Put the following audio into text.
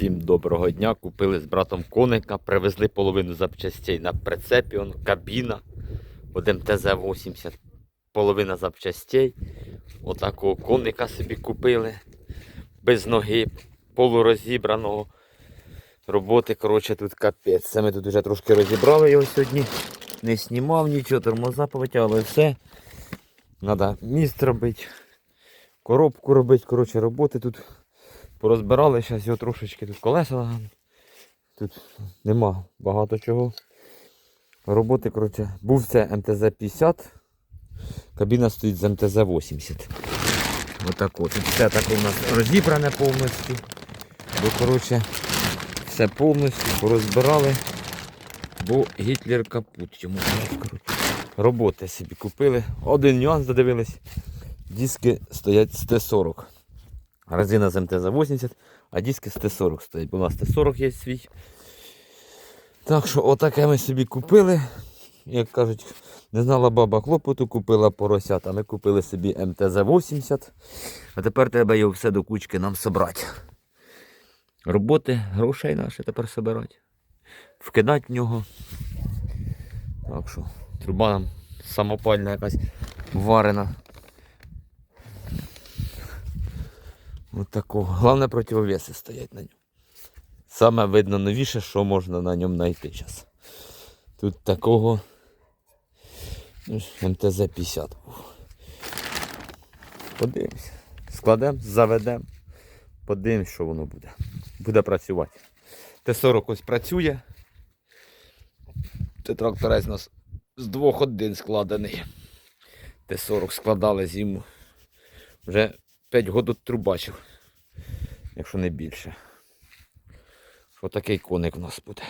Всім доброго дня. Купили з братом коника, привезли половину запчастей на прицепі, он, кабіна, от МТЗ-80, половина запчастей. Отакого коника собі купили. Без ноги, полурозібраного. Роботи, коротше, тут капець. Це ми тут вже трошки розібрали його сьогодні. Не знімав нічого, тормоза повитягли, все. Треба міст робити, коробку робити, коротше, роботи тут порозбирали, зараз його трошечки тут колеса. Тут нема багато чого. Роботи, коротше, був це МТЗ-50, кабіна стоїть з МТЗ-80. Отако. Тут все таке у нас розібране повністю. Бо, коротше, все повністю порозбирали. Бо Гітлер капут йому. коротше. Роботи собі купили. Один нюанс додивились. Диски стоять з Т-40. Резина з МТЗ-80, а диски з Т-40 стоять. Бо у нас Т-40 є свій. Так що отаке ми собі купили. Як кажуть, не знала баба хлопоту, купила поросят, а ми купили собі МТЗ-80. А тепер треба його все до кучки нам собрати. Роботи, грошей наші тепер собирати. Вкидати в нього. Так що, труба нам самопальна якась варена. От такого. Головне противовеси стоять на ньому. Саме видно новіше, що можна на ньому знайти зараз. Тут такого ну, МТЗ-50 був. Подивимось. Складемо, заведемо. Подивимось, що воно буде. Буде працювати. Т-40 ось працює. Це тракторець у нас з двох один складений. Т-40 складали зиму. Вже 5 годин трубачив, якщо не більше. Що такий коник у нас буде.